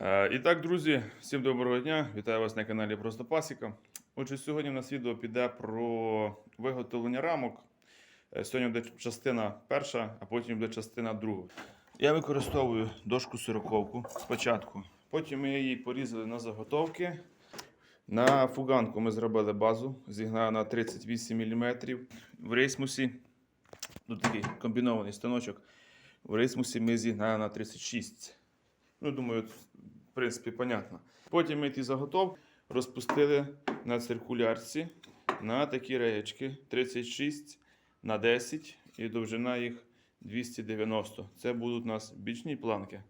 Е, І так, друзі, всім доброго дня! Вітаю вас на каналі Просто Пасіка. Отже, сьогодні у нас відео піде про виготовлення рамок. Е, Сьогодні буде частина перша, а потім буде частина друга. Я використовую дошку сороковку спочатку. Потім ми її порізали на заготовки. На фуганку ми зробили базу, зігнали на 38 мм. В рейсмусі, тут такий комбінований станочок. В рейсмусі ми зігнали на 36 Ну, думаю, в принципі, понятно. Потім ми ті заготовки розпустили на циркулярці на такі реєчки 36 на 10 і довжина їх 290. Це будуть у нас бічні планки.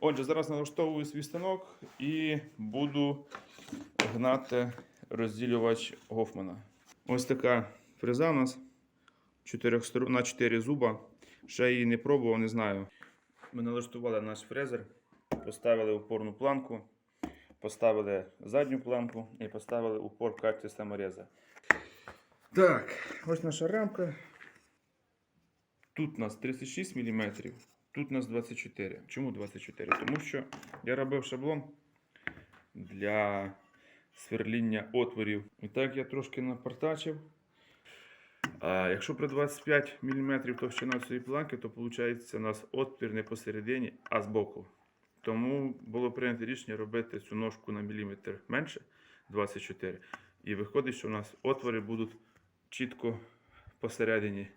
Отже, зараз налаштовую свій станок і буду гнати розділювач Гофмана. Ось така фреза у нас чотирьох сторон- на 4 зуба. Ще її не пробував, не знаю. Ми налаштували наш фрезер, поставили опорну планку, поставили задню планку і поставили упор в качестві самореза. Так, ось наша рамка. Тут у нас 36 мм, тут у нас 24. Чому 24? Тому що я робив шаблон для сверління отворів. І так я трошки напортачив. А якщо при 25 мм товщина цієї планки, то виходить у нас отвір не посередині, а збоку. Тому було прийнято рішення робити цю ножку на міліметр менше 24. І виходить, що у нас отвори будуть чітко посередині.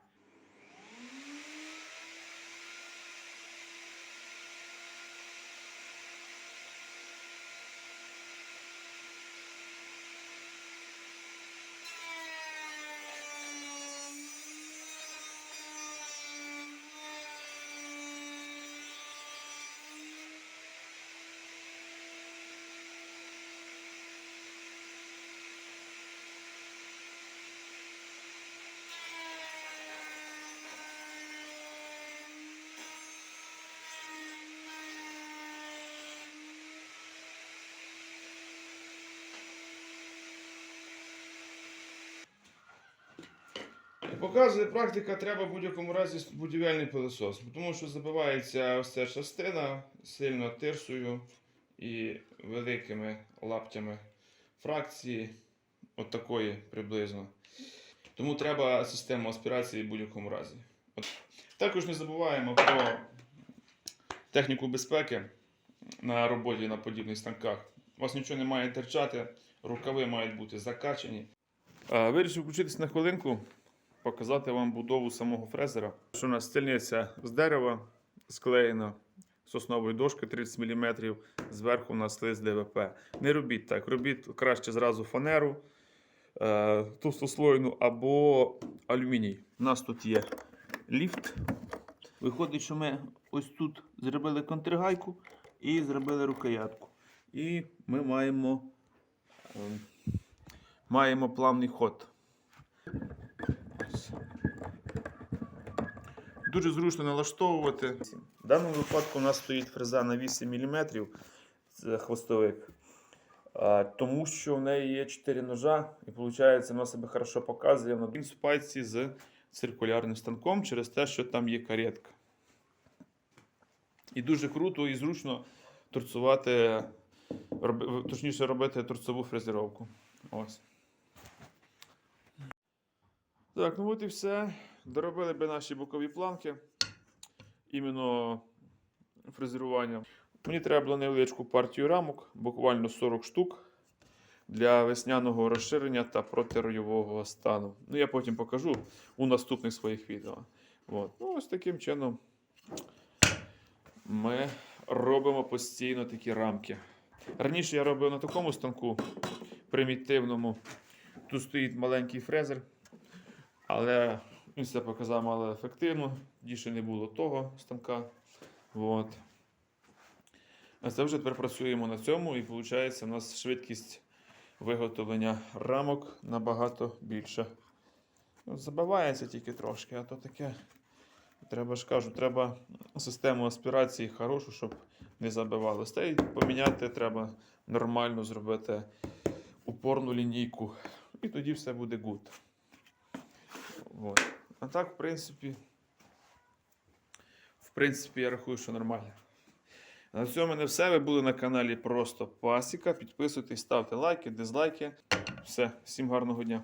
Показує практика, треба в будь-якому разі будівельний пилосос, тому що забивається ось ця частина сильно тирсою і великими лаптями фракції, от такої приблизно. Тому треба систему аспірації в будь-якому разі. От. Також не забуваємо про техніку безпеки на роботі на подібних станках. У вас нічого не має терчати, рукави мають бути закачані. Вирішив включитись на хвилинку, показати вам будову самого фрезера. Що у нас стільниця з дерева склеєна з основої дошки 30 мм, зверху у нас лист ДВП. Не робіть так, робіть краще зразу фанеру, е, товстослойну або алюміній. У нас тут є ліфт. Виходить, що ми ось тут зробили контргайку і зробили рукоятку. І ми маємо, е, маємо плавний ход. Дуже зручно налаштовувати. В даному випадку у нас стоїть фреза на 8 мм, це хвостовик. Тому що в неї є 4 ножа, і виходить, вона себе хорошо показує на один спайці з циркулярним станком через те, що там є каретка. І дуже круто і зручно торцувати, точніше робити торцову фрезеровку. Ось. Так, ну от і все. Доробили би наші бокові планки. Іменно фрезерування. Мені треба було невеличку партію рамок, буквально 40 штук для весняного розширення та протиройового стану. Ну, я потім покажу у наступних своїх відео. От. Ну, ось таким чином ми робимо постійно такі рамки. Раніше я робив на такому станку примітивному. Тут стоїть маленький фрезер, але він себе показав мало ефективно. Більше не було того станка. От. А це вже тепер працюємо на цьому, і виходить, у нас швидкість виготовлення рамок набагато більша. Ну, Забивається тільки трошки, а то таке. Треба ж кажу, треба систему аспірації хорошу, щоб не забивалося. Та й поміняти треба нормально зробити упорну лінійку. І тоді все буде good. От. А так, в принципі, в принципі, я рахую, що нормально. На цьому не все. Ви були на каналі Просто Пасіка. Підписуйтесь, ставте лайки, дизлайки. Все, всім гарного дня.